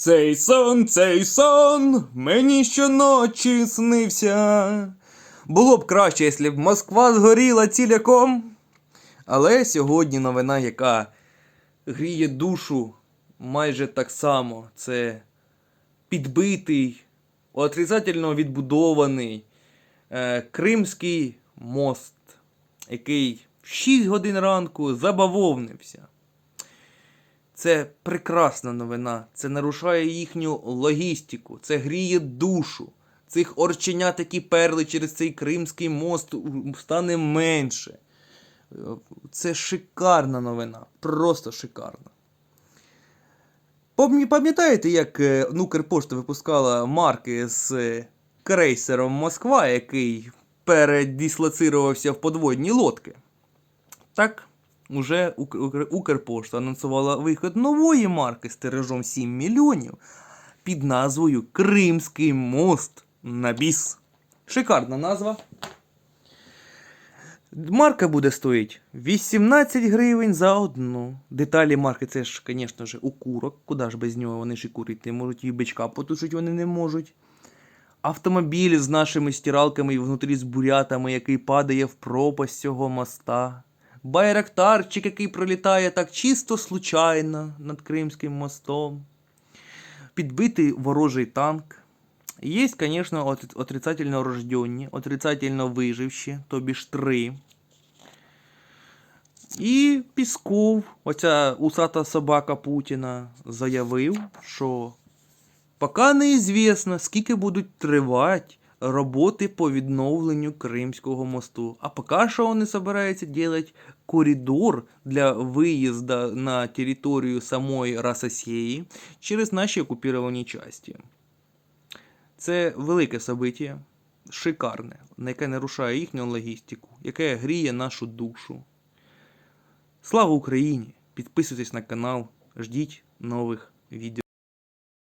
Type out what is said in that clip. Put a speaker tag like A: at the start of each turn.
A: Цей сон, цей сон мені щоночі снився. Було б краще, якщо б Москва згоріла ціляком. Але сьогодні новина, яка гріє душу майже так само. Це підбитий, отрицательно відбудований е, Кримський мост, який в 6 годин ранку забавовнився. Це прекрасна новина. Це нарушає їхню логістику, це гріє душу. Цих орченят, які перли через цей Кримський мост, стане менше. Це шикарна новина. Просто шикарна. Пам'ятаєте, як е, Укрпошта випускала марки з е, крейсером Москва, який передіслоцирувався в подводні лодки? Так, уже Укрпошта анонсувала вихід нової марки з тиражом 7 мільйонів під назвою Кримський мост на біс. Шикарна назва. Марка буде стоїть 18 гривень за одну. Деталі марки це ж, звісно ж, укурок. Куди ж без нього вони ж і курити можуть, і бичка потушити вони не можуть. Автомобіль з нашими стиралками і внутрі з бурятами, який падає в пропасть цього моста. Байрактарчик, який пролітає так чисто случайно над Кримським мостом. Підбитий ворожий танк. Є, звісно, отрицательно рожденні, отрицательно виживші, тобі ж три. І Пісков, оця усата собака Путіна, заявив, що поки неізвісно, скільки будуть тривати роботи по відновленню Кримського мосту. А поки що вони збираються робити коридор для виїзду на територію самої Рососії через наші окуповані частини. Це велике событие, шикарне, на яке нарушає їхню логістику, яке гріє нашу душу. Слава Україні! Підписуйтесь на канал, ждіть нових відео.